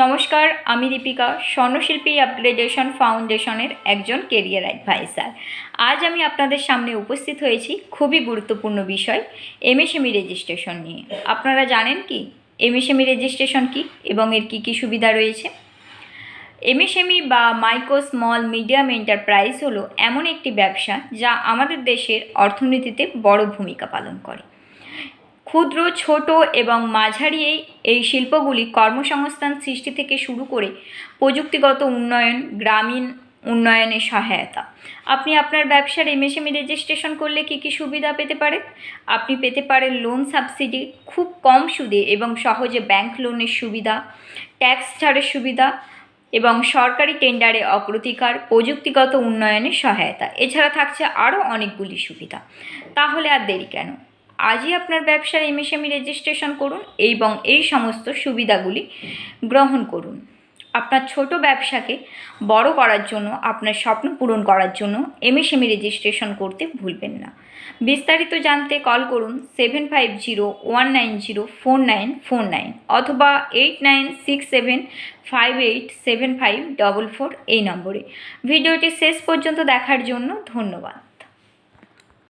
নমস্কার, আমি দীপিকা, স্বর্ণশিল্পী আপগ্রেডেশন ফাউন্ডেশনের একজন কেরিয়ার অ্যাডভাইসার আজ আমি আপনাদের সামনে উপস্থিত হয়েছি খুবই গুরুত্বপূর্ণ বিষয় এমএসএমই রেজিস্ট্রেশন নিয়ে। আপনারা জানেন কি? এমএসএমই রেজিস্ট্রেশন কি এবং এর কী কী সুবিধা রয়েছে? এমএসএমই বা মাইক্রো স্মল মিডিয়াম এন্টারপ্রাইজ হলো এমন একটি ব্যবসা যা আমাদের দেশের অর্থনীতিতে বড় ভূমিকা পালন করে। ক্ষুদ্র, ছোট এবং মাঝারি এই শিল্পগুলি কর্মসংস্থান সৃষ্টি থেকে শুরু করে প্রযুক্তিগত উন্নয়ন, গ্রামীণ উন্নয়নে সহায়তা। আপনি আপনার ব্যবসার এমএসএমই রেজিস্ট্রেশন করলে কী কী সুবিধা পেতে পারেন আপনি পেতে পারেন লোন সাবসিডি খুব কম সুদে এবং সহজে ব্যাংক লোনের সুবিধা ট্যাক্স ছাড়ের সুবিধা এবং সরকারি টেন্ডারে অগ্রাধিকার, প্রযুক্তিগত উন্নয়নে সহায়তা। এছাড়া থাকছে আরও অনেকগুলি সুবিধা। তাহলে আর দেরি কেন? আজই আপনার ব্যবসার এমএসএমই রেজিস্ট্রেশন করুন এবং এই সমস্ত সুবিধাগুলি গ্রহণ করুন। আপনার ছোট ব্যবসাকে বড় করার জন্য, আপনার স্বপ্ন পূরণ করার জন্য এমএসএমই রেজিস্ট্রেশন করতে ভুলবেন না। বিস্তারিত জানতে কল করুন seven five zero one nine zero four nine four nine অথবা eight nine six seven five eight seven five double four এই নম্বরে। ভিডিওটি শেষ পর্যন্ত দেখার জন্য ধন্যবাদ।